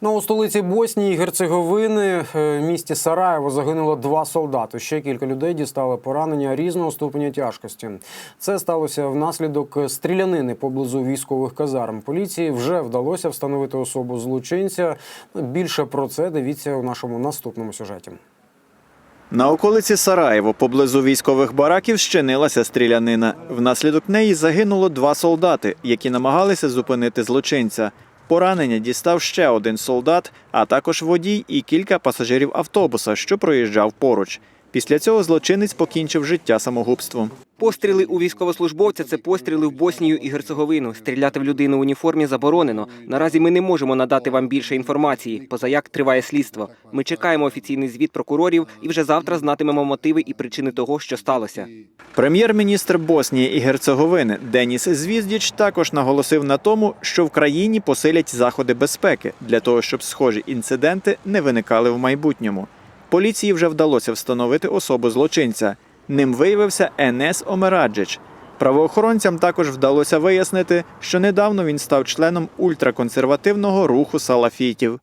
Ну, у столиці Боснії і Герцеговини, е, місті Сараєво, загинуло два солдати. Ще кілька людей дістали поранення різного ступеня тяжкості. Це сталося внаслідок стрілянини поблизу військових казарм. Поліції вже вдалося встановити особу злочинця. Ну, Більше про це дивіться у нашому наступному сюжеті. На околиці Сараєво, поблизу військових бараків, щинилася стрілянина. Внаслідок неї загинуло два солдати, які намагалися зупинити злочинця. Поранення дістав ще один солдат, а також водій і кілька пасажирів автобуса, що проїжджав поруч. Після цього злочинець покінчив життя самогубством. Постріли у військовослужбовця це постріли в Боснію і Герцеговину. Стріляти в людину в уніформі заборонено. Наразі ми не можемо надати вам більше інформації. Позаяк триває слідство. Ми чекаємо офіційний звіт прокурорів і вже завтра знатимемо мотиви і причини того, що сталося. Прем'єр-міністр Боснії і Герцеговини Деніс Звіздіч також наголосив на тому, що в країні посилять заходи безпеки для того, щоб схожі інциденти не виникали в майбутньому. Поліції вже вдалося встановити особу злочинця. Ним виявився Енес Омераджич. Правоохоронцям також вдалося вияснити, що недавно він став членом ультраконсервативного руху салафітів.